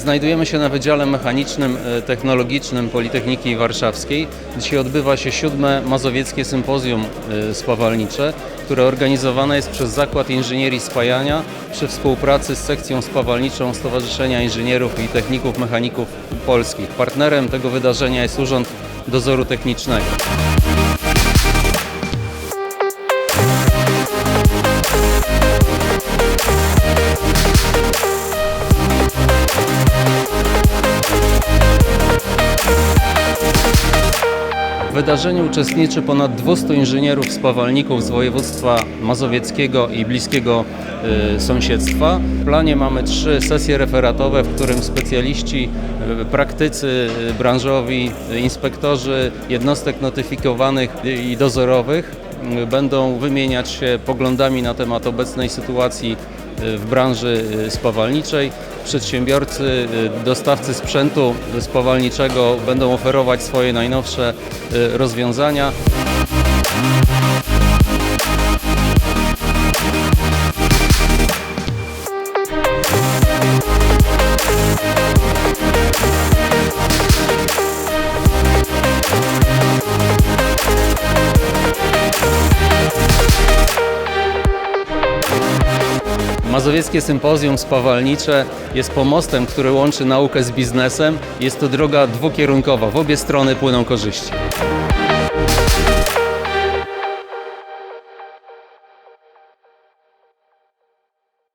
Znajdujemy się na Wydziale Mechanicznym e, Technologicznym Politechniki Warszawskiej. Dzisiaj odbywa się siódme Mazowieckie Sympozjum e, Spawalnicze, które organizowane jest przez Zakład Inżynierii Spajania przy współpracy z sekcją spawalniczą Stowarzyszenia Inżynierów i Techników Mechaników Polskich. Partnerem tego wydarzenia jest Urząd Dozoru Technicznego. W wydarzeniu uczestniczy ponad 200 inżynierów spawalników z województwa mazowieckiego i bliskiego y, sąsiedztwa. W planie mamy trzy sesje referatowe, w którym specjaliści, y, praktycy y, branżowi, y, inspektorzy jednostek notyfikowanych i dozorowych będą wymieniać się poglądami na temat obecnej sytuacji y, w branży y, spawalniczej. Przedsiębiorcy, y, dostawcy sprzętu spawalniczego będą oferować swoje najnowsze rozwiązania. Mazowieckie Sympozjum Spawalnicze jest pomostem, który łączy naukę z biznesem. Jest to droga dwukierunkowa, w obie strony płyną korzyści.